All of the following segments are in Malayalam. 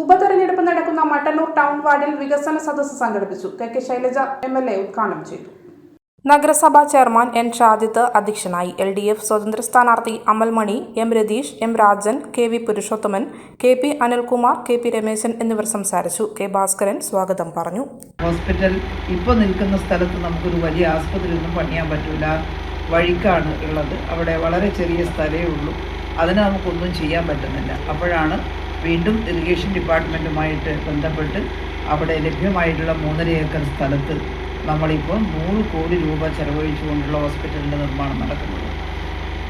ഉപതെരഞ്ഞെടുപ്പ് നടക്കുന്ന മട്ടന്നൂർ ടൗൺ വാർഡിൽ വികസന സദസ്സ് സംഘടിപ്പിച്ചു. K K Shailaja M L A ഉദ്ഘാടനം ചെയ്തു. നഗരസഭാ ചെയർമാൻ എൻ ഷാജിത്ത് അധ്യക്ഷനായി എൽ ഡി എഫ് സ്വതന്ത്ര സ്ഥാനാർത്ഥി Amalmani M Ratheesh M Rajan K V Purushothaman K P Anilkumar K P Rameshan എന്നിവർ സംസാരിച്ചു. കെ ഭാസ്കരൻ സ്വാഗതം പറഞ്ഞു. ഹോസ്പിറ്റൽ ഇപ്പോൾ നിൽക്കുന്ന സ്ഥലത്ത് നമുക്കൊരു വലിയ ആസ്പത്രി ഒന്നും പണിയാൻ പറ്റില്ല വഴിക്കാണ് ഉള്ളത്. അവിടെ വളരെ ചെറിയ സ്ഥലമേ ഉള്ളൂ. അതിന് നമുക്കൊന്നും ചെയ്യാൻ പറ്റുന്നില്ല. അപ്പോഴാണ് വീണ്ടും ഇറിഗേഷൻ ഡിപ്പാർട്ട്മെന്റുമായിട്ട് ബന്ധപ്പെട്ട് അവിടെ ലഭ്യമായിട്ടുള്ള മൂന്നര ഏക്കർ സ്ഥലത്ത് നമ്മളിപ്പോൾ നൂറ് കോടി രൂപ ചെലവഴിച്ചുകൊണ്ടുള്ള ഹോസ്പിറ്റലിന്റെ നിർമ്മാണം നടക്കുന്നത്.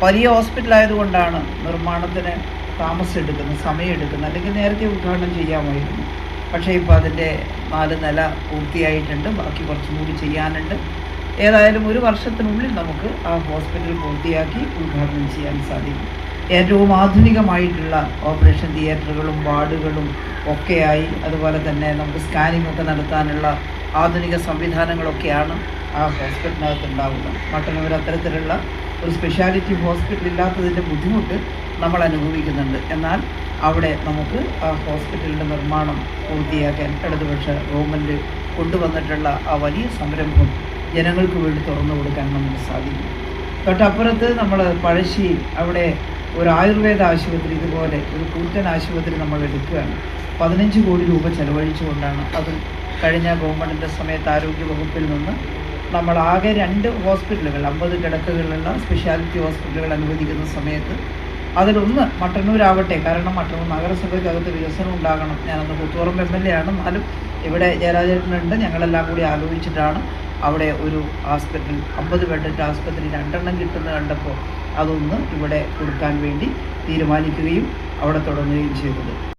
വലിയ ഹോസ്പിറ്റലായതുകൊണ്ടാണ് നിർമ്മാണത്തിന് താമസം എടുക്കുന്നത് സമയം എടുക്കുന്നത് അല്ലെങ്കിൽ നേരത്തെ ഉദ്ഘാടനം ചെയ്യാമായിരുന്നു. പക്ഷേ ഇപ്പോൾ അതിന്റെ നാല് നില പൂർത്തിയായിട്ടുണ്ട് ബാക്കി കുറച്ചും കൂടി ചെയ്യാനുണ്ട്. ഏതായാലും ഒരു വർഷത്തിനുള്ളിൽ നമുക്ക് ആ ഹോസ്പിറ്റൽ പൂർത്തിയാക്കി ഉദ്ഘാടനം ചെയ്യാൻ സാധിക്കും. ഏറ്റവും ആധുനികമായിട്ടുള്ള ഓപ്പറേഷൻ തിയേറ്ററുകളും വാർഡുകളും ഒക്കെയായി. അതുപോലെ തന്നെ നമുക്ക് സ്കാനിംഗ് ഒക്കെ നടത്താനുള്ള ആധുനിക സംവിധാനങ്ങളൊക്കെയാണ് ആ ഹോസ്പിറ്റലിനകത്ത് ഉണ്ടാവുക മട്ടന്നൂർ അത്തരത്തിലുള്ള ഒരു സ്പെഷ്യാലിറ്റി ഹോസ്പിറ്റൽ ഇല്ലാത്തതിന്റെ ബുദ്ധിമുട്ട് നമ്മൾ അനുഭവിക്കുന്നുണ്ട്. എന്നാൽ അവിടെ നമുക്ക് ആ ഹോസ്പിറ്റലിന്റെ നിർമ്മാണം പൂർത്തിയാക്കാൻ ഇടതുപക്ഷ ഗവൺമെന്റ് കൊണ്ടുവന്നിട്ടുള്ള ആ വലിയ സംരംഭം ജനങ്ങൾക്ക് വേണ്ടി തുറന്നു കൊടുക്കാൻ നമുക്ക് സാധിക്കും. തൊട്ടപ്പുറത്ത് നമ്മൾ പഴശ്ശി അവിടെ ഒരു ആയുർവേദ ആശുപത്രി ഇതുപോലെ ഒരു കൂറ്റൻ ആശുപത്രി നമ്മൾ എടുക്കുകയാണ്. പതിനഞ്ച് കോടി രൂപ ചെലവഴിച്ചുകൊണ്ടാണ് അത് കഴിഞ്ഞ ഗവൺമെന്റിന്റെ സമയത്ത് ആരോഗ്യ വകുപ്പിൽ നിന്ന് നമ്മൾ ആകെ രണ്ട് ഹോസ്പിറ്റലുകൾ അമ്പത് കിടക്കുകളുള്ള സ്പെഷ്യാലിറ്റി ഹോസ്പിറ്റലുകൾ അനുവദിക്കുന്ന സമയത്ത് അതിലൊന്ന് മട്ടന്നൂരാവട്ടെ കാരണം മട്ടന്നൂർ നഗരസഭയ്ക്കകത്ത് വികസനം ഉണ്ടാകണം. ഞാനന്ന് പുത്തുറം എം എൽ എ ആണ്. എന്നാലും ഇവിടെ ജയരാജേട്ടനുണ്ട്. ഞങ്ങളെല്ലാം കൂടി ആലോചിച്ചിട്ടാണ് അവിടെ ഒരു ഹോസ്പിറ്റൽ അമ്പത് ബെഡിന്റെ ആസ്പത്രി രണ്ടെണ്ണം കിട്ടുന്ന കണ്ടപ്പോൾ അതൊന്ന് ഇവിടെ കൊടുക്കാൻ വേണ്ടി തീരുമാനിക്കുകയും അവിടെ തുടങ്ങുകയും ചെയ്തത്.